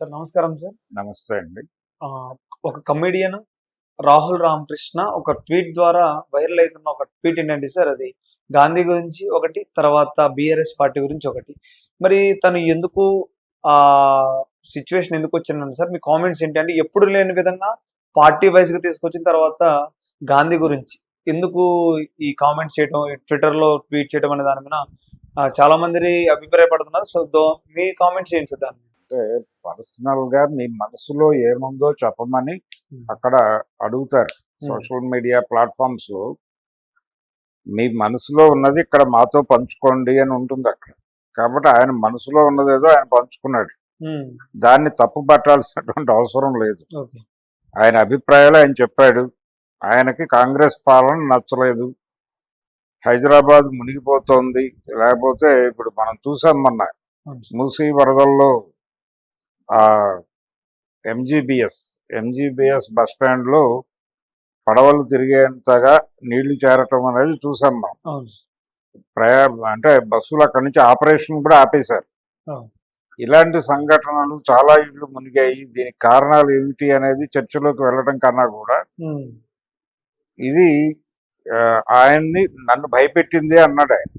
Sir నమస్కారం sir. నమస్తే అండి. ఒక కమెడియన్ రాహుల్ రామకృష్ణ ఒక ట్వీట్ ద్వారా వైరల్ అవుతున్న ఒక ట్వీట్ ఏంటంటే సార్ అది గాంధీ గురించి ఒకటి తర్వాత బీఆర్ఎస్ పార్టీ గురించి ఒకటి. మరి తను ఎందుకు ఆ సిచ్యువేషన్ ఎందుకు వచ్చిందండి సార్ మీ కామెంట్స్ ఏంటి అంటే ఎప్పుడు లేని విధంగా పార్టీ వైజ్గా తీసుకొచ్చిన తర్వాత గాంధీ గురించి. ఎందుకు ఈ కామెంట్స్ చేయడం ట్విట్టర్లో ట్వీట్ చేయడం అనే దాని మీద చాలా మంది అభిప్రాయపడుతున్నారు. సో దో- మీ కామెంట్స్ ఏంటి సార్ దాని మీద? అంటే పర్సనల్గా మీ మనసులో ఏముందో చెప్పమని అక్కడ అడుగుతారు. సోషల్ మీడియా ప్లాట్ఫామ్స్లో మీ మనసులో ఉన్నది ఇక్కడ మాతో పంచుకోండి అని ఉంటుంది అక్కడ. కాబట్టి ఆయన మనసులో ఉన్నదేదో ఆయన పంచుకున్నాడు. దాన్ని తప్పు పట్టాల్సినటువంటి అవసరం లేదు. ఆయన అభిప్రాయాలు ఆయన చెప్పాడు. ఆయనకి కాంగ్రెస్ పాలన నచ్చలేదు. హైదరాబాద్ మునిగిపోతోంది. లేకపోతే ఇప్పుడు మనం చూసాం మొన్న. మూసీ వరదల్లో ఎంజీబీఎస్ ఎంజీబీఎస్ బస్ స్టాండ్లో పడవలు తిరిగేంతగా నీళ్ళు చేరటం అనేది చూసాం మనం. ప్రయా అంటే బస్సులు అక్కడి నుంచి ఆపరేషన్ కూడా ఆపేశారు. ఇలాంటి సంఘటనలు చాలా ఇళ్ళు మునిగాయి. దీనికి కారణాలు ఏమిటి అనేది చర్చలోకి వెళ్ళడం కన్నా కూడా ఇది ఆ, ఆయన్ని నన్ను భయపెట్టింది అన్నాడు ఆయన.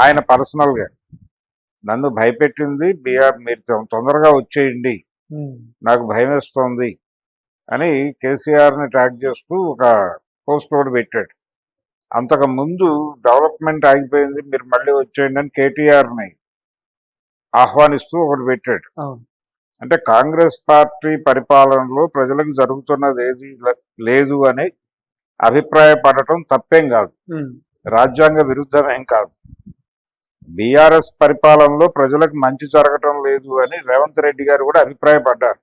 ఆయన పర్సనల్గా నన్ను భయపెట్టింది బిఆర్ మీరు తొందరగా వచ్చేయండి. నాకు భయం వేస్తోంది అని కేసీఆర్ని ట్రాక్ చేస్తూ ఒక పోస్ట్ కూడా పెట్టాడు. అంతకు ముందు డెవలప్మెంట్ ఆగిపోయింది మీరు మళ్ళీ వచ్చేయండి అని కేటీఆర్ని ఆహ్వానిస్తూ ఒకటి పెట్టాడు. అంటే కాంగ్రెస్ పార్టీ పరిపాలనలో ప్రజలకు జరుగుతున్నది ఏది లేదు అని అభిప్రాయపడటం తప్పేం కాదు. రాజ్యాంగ విరుద్ధమేం కాదు. బీఆర్ఎస్ పరిపాలనలో ప్రజలకు మంచి జరగటం లేదు అని రేవంత్ రెడ్డి గారు కూడా అభిప్రాయపడ్డారు.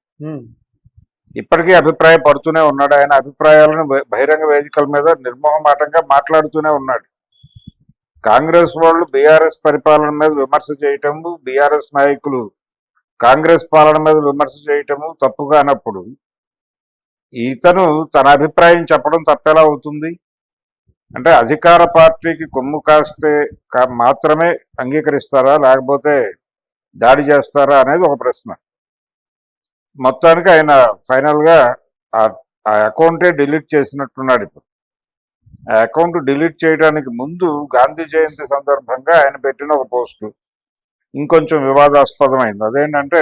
ఇప్పటికీ అభిప్రాయపడుతూనే ఉన్నాడు. ఆయన అభిప్రాయాలను బహిరంగ వేదికల మీద నిర్మోహమాటంగా మాట్లాడుతూనే ఉన్నాడు. కాంగ్రెస్ వాళ్ళు బీఆర్ఎస్ పరిపాలన మీద విమర్శ చేయటము బీఆర్ఎస్ నాయకులు కాంగ్రెస్ పాలన మీద విమర్శ చేయటము తప్పుగా అన్నప్పుడు ఇతను తన అభిప్రాయం చెప్పడం తప్పేలా అవుతుంది? అంటే అధికార పార్టీకి కొమ్ము కాస్తే కా- మాత్రమే అంగీకరిస్తారా? లేకపోతే దాడి చేస్తారా అనేది ఒక ప్రశ్న. మొత్తానికి ఆయన ఫైనల్గా ఆ- ఆ అకౌంటే డిలీట్ చేసినట్టున్నాడు ఇప్పుడు. ఆ అకౌంట్ డిలీట్ చేయడానికి ముందు గాంధీ జయంతి సందర్భంగా ఆయన పెట్టిన ఒక పోస్ట్ ఇంకొంచెం వివాదాస్పదమైంది. అదేంటంటే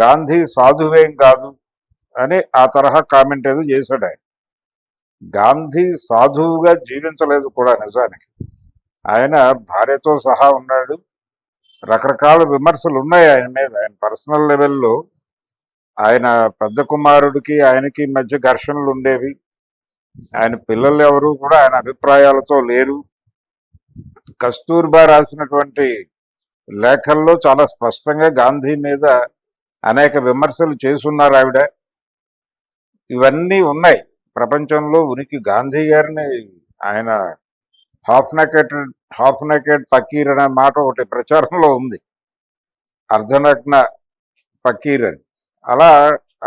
గాంధీ సాధువేం కాదు అని ఆ తరహా కామెంట్ ఏదో చేశాడు ఆయన. గాంధీ సాధువుగా జీవించలేదు కూడా నిజానికి. ఆయన భార్యతో సహా ఉన్నాడు. రకరకాల విమర్శలు ఉన్నాయి ఆయన మీద. ఆయన పర్సనల్ లెవెల్లో ఆయన పెద్ద కుమారుడికి ఆయనకి మధ్య ఘర్షణలు ఉండేవి. ఆయన పిల్లలు ఎవరు కూడా ఆయన అభిప్రాయాలతో లేరు. కస్తూర్బా రాసినటువంటి లేఖల్లో చాలా స్పష్టంగా గాంధీ మీద అనేక విమర్శలు చేసున్నారు ఆవిడ. ఇవన్నీ ఉన్నాయి. ప్రపంచంలో ఉనికి గాంధీ గారిని ఆయన హాఫ్ నెకెటెడ్ హాఫ్ నెకెడ్ పకీర్ అనే మాట ఒకటి ప్రచారంలో ఉంది. అర్ధనగ్న పకీర్ అని. అలా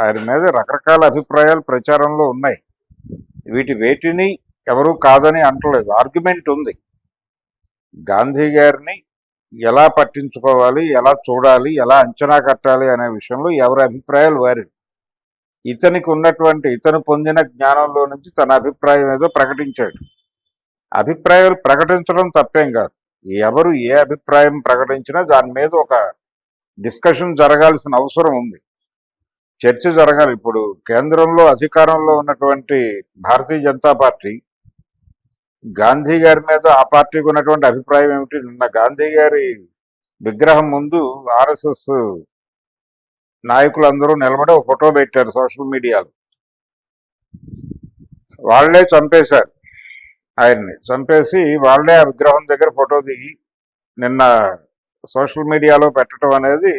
ఆయన మీద రకరకాల అభిప్రాయాలు ప్రచారంలో ఉన్నాయి. వీటి వేటిని ఎవరూ కాదని అంటలేదు. ఆర్గ్యుమెంట్ ఉంది. గాంధీ గారిని ఎలా పట్టించుకోవాలి ఎలా చూడాలి ఎలా అంచనా కట్టాలి అనే విషయంలో ఎవరి అభిప్రాయాలు వారి ఇతనికి ఉన్నటువంటి ఇతను పొందిన జ్ఞానంలో నుంచి తన అభిప్రాయం ఏదో ప్రకటించాడు. అభిప్రాయాలు ప్రకటించడం తప్పేం కాదు. ఎవరు ఏ అభిప్రాయం ప్రకటించినా దాని మీద ఒక డిస్కషన్ జరగాల్సిన అవసరం ఉంది. చర్చ జరగాలి. ఇప్పుడు కేంద్రంలో అధికారంలో ఉన్నటువంటి భారతీయ జనతా పార్టీ గాంధీ గారి మీద ఆ పార్టీకి ఉన్నటువంటి అభిప్రాయం ఏమిటి? నిన్న గాంధీ గారి విగ్రహం ముందు ఆర్ఎస్ఎస్ నాయకులందరూ నిలబడి ఒక ఫోటో పెట్టారు సోషల్ మీడియాలో. వాళ్ళే చంపేశారు ఆయన్ని. చంపేసి వాళ్ళే ఆ విగ్రహం దగ్గర ఫోటో దిగి నిన్న సోషల్ మీడియాలో పెట్టడం అనేది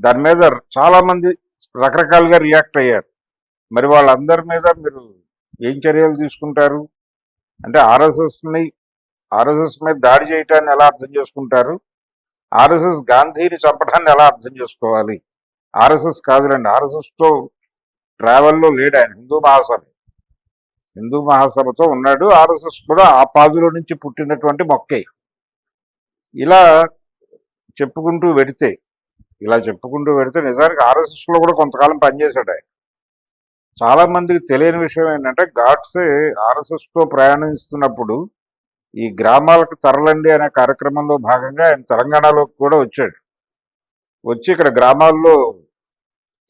దాని మీద చాలామంది రకరకాలుగా రియాక్ట్ అయ్యారు. మరి వాళ్ళందరి మీద మీరు ఏం చర్యలు తీసుకుంటారు? అంటే ఆర్ఎస్ఎస్ని ఆర్ఎస్ఎస్ మీద దాడి చేయటాన్ని ఎలా అర్థం చేసుకుంటారు? ఆర్ఎస్ఎస్ గాంధీని చంపడాన్ని ఎలా అర్థం చేసుకోవాలి? ఆర్ఎస్ఎస్ కాదులేండి ఆర్ఎస్ఎస్తో ట్రావెల్లో లేడు ఆయన హిందూ మహాసభ. హిందూ మహాసభతో ఉన్నాడు ఆర్ఎస్ఎస్ కూడా ఆ పాదులో నుంచి పుట్టినటువంటి మొక్కే. ఇలా చెప్పుకుంటూ పెడితే ఇలా చెప్పుకుంటూ పెడితే నిజానికి ఆర్ఎస్ఎస్లో కూడా కొంతకాలం పనిచేశాడు ఆయన. చాలా మందికి తెలియని విషయం ఏంటంటే గాడ్సే ఆర్ఎస్ఎస్తో ప్రయాణిస్తున్నప్పుడు ఈ గ్రామాలకు తరలండి అనే కార్యక్రమంలో భాగంగా ఆయన తెలంగాణలోకి కూడా వచ్చాడు. వచ్చి ఇక్కడ గ్రామాల్లో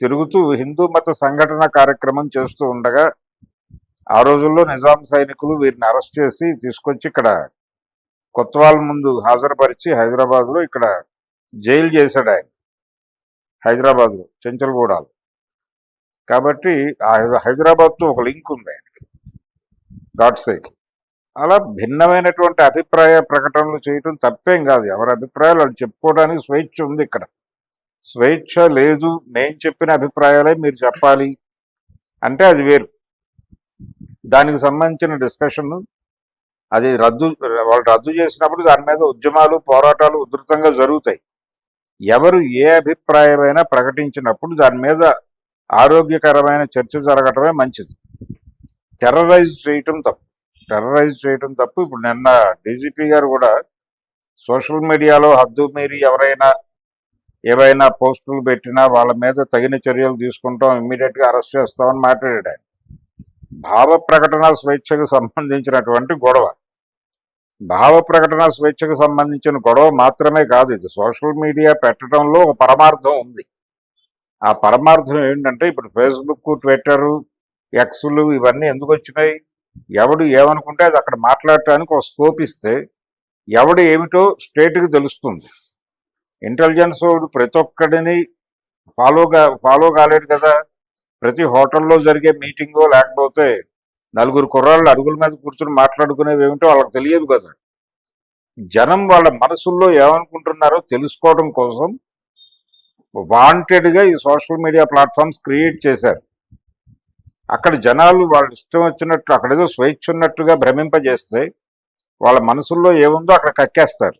తిరుగుతూ హిందూ మత సంఘటన కార్యక్రమం చేస్తూ ఉండగా ఆ రోజుల్లో నిజాం సైనికులు వీరిని అరెస్ట్ చేసి తీసుకొచ్చి ఇక్కడ కొత్తవాళ్ళ ముందు హాజరుపరిచి హైదరాబాద్లో ఇక్కడ జైలు చేశాడు ఆయన. హైదరాబాద్లో చెంచల్గూడలో. కాబట్టి ఆ హైదరాబాద్తో ఒక లింక్ ఉంది ఆయనకి. గాడ్సేకి అలా భిన్నమైనటువంటి అభిప్రాయ ప్రకటనలు చేయటం తప్పేం కాదు. ఎవరి అభిప్రాయాలు వాళ్ళు చెప్పుకోవడానికి స్వేచ్ఛ ఉంది ఇక్కడ. స్వేచ్ఛ లేదు నేను చెప్పిన అభిప్రాయాలే మీరు చెప్పాలి. అంటే అది వేరు. దానికి సంబంధించిన డిస్కషన్ అది రద్దు వాళ్ళు రద్దు చేసినప్పుడు దాని మీద ఉద్యమాలు పోరాటాలు ఉధృతంగా జరుగుతాయి. ఎవరు ఏ అభిప్రాయమైనా ప్రకటించినప్పుడు దాని మీద ఆరోగ్యకరమైన చర్చ జరగటమే మంచిది. టెర్రరైజ్ చేయటం తప్పు. టెర్రరైజ్ చేయటం తప్పు. ఇప్పుడు నిన్న డీజీపీ గారు కూడా సోషల్ మీడియాలో హద్దు మీరి ఎవరైనా ఏవైనా పోస్టులు పెట్టినా వాళ్ళ మీద తగిన చర్యలు తీసుకుంటాం ఇమ్మీడియట్గా అరెస్ట్ చేస్తామని మాట్లాడాడు ఆయన. భావ ప్రకటన స్వేచ్ఛకు సంబంధించినటువంటి గొడవ. భావ ప్రకటన స్వేచ్ఛకు సంబంధించిన గొడవ మాత్రమే కాదు ఇది. సోషల్ మీడియా పెట్టడంలో ఒక పరమార్థం ఉంది. ఆ పరమార్థం ఏంటంటే ఇప్పుడు ఫేస్బుక్ ట్విట్టర్ ఎక్స్లు ఇవన్నీ ఎందుకు వచ్చినాయి? ఎవడు ఏమనుకుంటే అది అక్కడ మాట్లాడటానికి ఒక స్కోప్ ఇస్తే ఎవడు ఏమిటో స్టేట్కి తెలుస్తుంది. ఇంటెలిజెన్స్ ప్రతి ఒక్కడిని ఫాలోగా ఫాలో కాలేడు కదా. ప్రతి హోటల్లో జరిగే మీటింగో లేకపోతే నలుగురు కుర్రాళ్ళు అరుగుల మీద కూర్చొని మాట్లాడుకునేవి ఏమిటో వాళ్ళకి తెలియదు కదా. జనం వాళ్ళ మనసుల్లో ఏమనుకుంటున్నారో తెలుసుకోవడం కోసం వాంటెడ్గా ఈ సోషల్ మీడియా ప్లాట్ఫామ్స్ క్రియేట్ చేశారు. అక్కడ జనాలు వాళ్ళ ఇష్టం వచ్చినట్టు అక్కడేదో స్వేచ్ఛ ఉన్నట్టుగా భ్రమింపజేస్తే వాళ్ళ మనసుల్లో ఏముందో అక్కడ కక్కేస్తారు.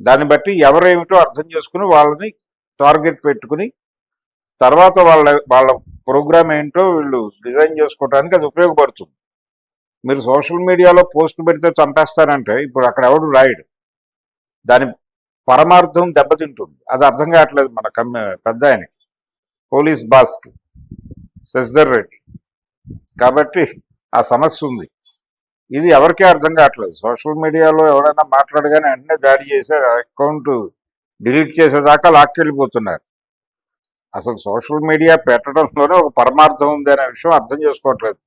దాన్ని బట్టి ఎవరేమిటో అర్థం చేసుకుని వాళ్ళని టార్గెట్ పెట్టుకుని తర్వాత వాళ్ళ వాళ్ళ ప్రోగ్రామ్ ఏంటో వీళ్ళు డిజైన్ చేసుకోవడానికి అది ఉపయోగపడుతుంది. మీరు సోషల్ మీడియాలో పోస్ట్ పెడితే చంపేస్తారంటే ఇప్పుడు అక్కడ ఎవడు రాయడు. దాని పరమార్థం దెబ్బతింటుంది. అది అర్థం కావట్లేదు మన కమ్మ పెద్ద ఆయనకి. పోలీస్ బాస్కి శశిధర్ రెడ్డి. కాబట్టి ఆ సమస్య ఉంది. ఇది ఎవరికీ అర్థం కావట్లేదు. సోషల్ మీడియాలో ఎవరైనా మాట్లాడగానే వెంటనే దాడి చేసే అకౌంట్ డిలీట్ చేసేదాకా లాక్కెళ్ళిపోతున్నారు. అసలు సోషల్ మీడియా పెట్టడంలోనే ఒక పరమార్థం ఉంది అనే విషయం అర్థం చేసుకోవట్లేదు.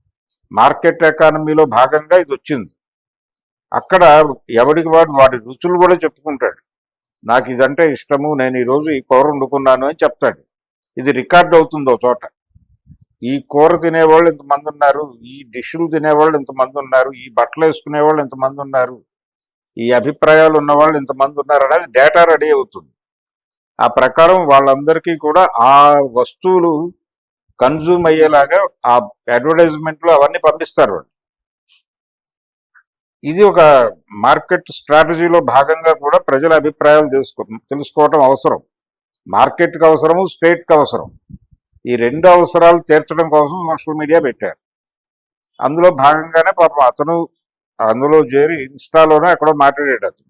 మార్కెట్ ఎకానమీలో భాగంగా ఇది వచ్చింది. అక్కడ ఎవడికి వాడు వాడి రుచులు కూడా చెప్పుకుంటాడు. నాకు ఇదంటే ఇష్టము నేను ఈరోజు ఈ కూర వండుకున్నాను అని చెప్తాడు. ఇది రికార్డ్ అవుతుంది ఒక చోట. ఈ కూర తినేవాళ్ళు ఇంతమంది ఉన్నారు ఈ డిష్లు తినేవాళ్ళు ఇంతమంది ఉన్నారు ఈ బట్టలు వేసుకునేవాళ్ళు ఇంతమంది ఉన్నారు ఈ అభిప్రాయాలు ఉన్నవాళ్ళు ఇంతమంది ఉన్నారు అనేది డేటా రెడీ అవుతుంది. ఆ ప్రకారం వాళ్ళందరికీ కూడా ఆ వస్తువులు కన్జ్యూమ్ అయ్యేలాగా ఆ అడ్వర్టైజ్మెంట్లు అవన్నీ పంపిస్తారు వాళ్ళు. ఇది ఒక మార్కెట్ స్ట్రాటజీలో భాగంగా కూడా ప్రజల అభిప్రాయాలు తెలుసుకో తెలుసుకోవటం అవసరం. మార్కెట్కి అవసరము స్టేట్కి అవసరం. ఈ రెండు అవసరాలు తీర్చడం కోసం సోషల్ మీడియా పెట్టారు. అందులో భాగంగానే పాపం అతను అందులో చేరి ఇన్స్టాలోనే ఎక్కడో మాట్లాడాడు అతను.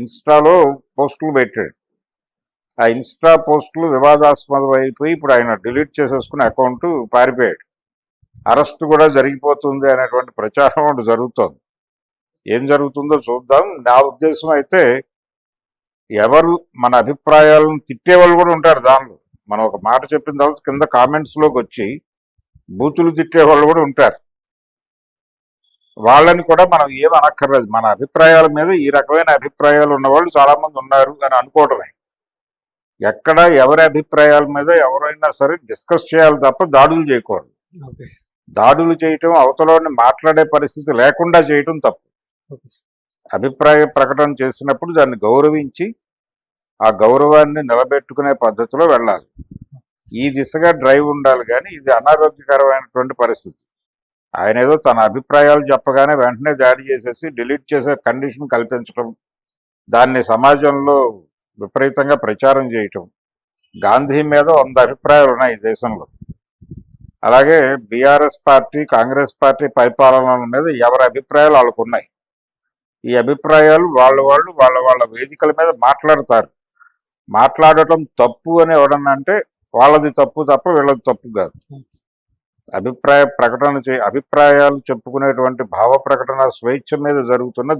ఇన్స్టాలో పోస్టులు పెట్టాడు. ఆ ఇన్స్టా పోస్టులు వివాదాస్పదం అయిపోయి ఇప్పుడు ఆయన డిలీట్ చేసేసుకున్న అకౌంట్ పారిపోయాడు. అరెస్ట్ కూడా జరిగిపోతుంది అనేటువంటి ప్రచారం ఒకటి జరుగుతోంది. ఏం జరుగుతుందో చూద్దాం. నా ఉద్దేశం అయితే ఎవరు మన అభిప్రాయాలను తిట్టేవాళ్ళు కూడా ఉంటారు దానిలో. మనం ఒక మాట చెప్పిన తర్వాత కింద కామెంట్స్లోకి వచ్చి బూతులు తిట్టేవాళ్ళు కూడా ఉంటారు. వాళ్ళని కూడా మనం ఏం అనక్కర్లేదు. మన అభిప్రాయాల మీద ఈ రకమైన అభిప్రాయాలు ఉన్నవాళ్ళు చాలా మంది ఉన్నారు అని అనుకోవడమే. ఎక్కడ ఎవరి అభిప్రాయాల మీద ఎవరైనా సరే డిస్కస్ చేయాలి తప్ప దాడులు చేయకూడదు. దాడులు చేయటం అవతలని మాట్లాడే పరిస్థితి లేకుండా చేయటం తప్పు. అభిప్రాయ ప్రకటన చేసినప్పుడు దాన్ని గౌరవించి ఆ గౌరవాన్ని నిలబెట్టుకునే పద్ధతిలో వెళ్ళాలి. ఈ దిశగా డ్రైవ్ ఉండాలి కానీ ఇది అనారోగ్యకరమైనటువంటి పరిస్థితి. ఆయన ఏదో తన అభిప్రాయాలు చెప్పగానే వెంటనే దాడి చేసేసి డిలీట్ చేసే కండిషన్ కల్పించడం దాన్ని సమాజంలో విపరీతంగా ప్రచారం చేయటం గాంధీ మీద వంద అభిప్రాయాలు ఉన్నాయి ఈ దేశంలో. అలాగే బీఆర్ఎస్ పార్టీ కాంగ్రెస్ పార్టీ పరిపాలన మీద ఎవరి అభిప్రాయాలు వాళ్ళకు ఉన్నాయి. ఈ అభిప్రాయాలు వాళ్ళ వాళ్ళు వాళ్ళ వాళ్ళ వేదికల మీద మాట్లాడతారు. మాట్లాడటం తప్పు అని ఎవడన్నా అంటే వాళ్ళది తప్పు తప్ప వీళ్ళది తప్పు కాదు. అభిప్రాయ ప్రకటన చే అభిప్రాయాలు చెప్పుకునేటువంటి భావ ప్రకటన స్వేచ్ఛ మీద జరుగుతున్న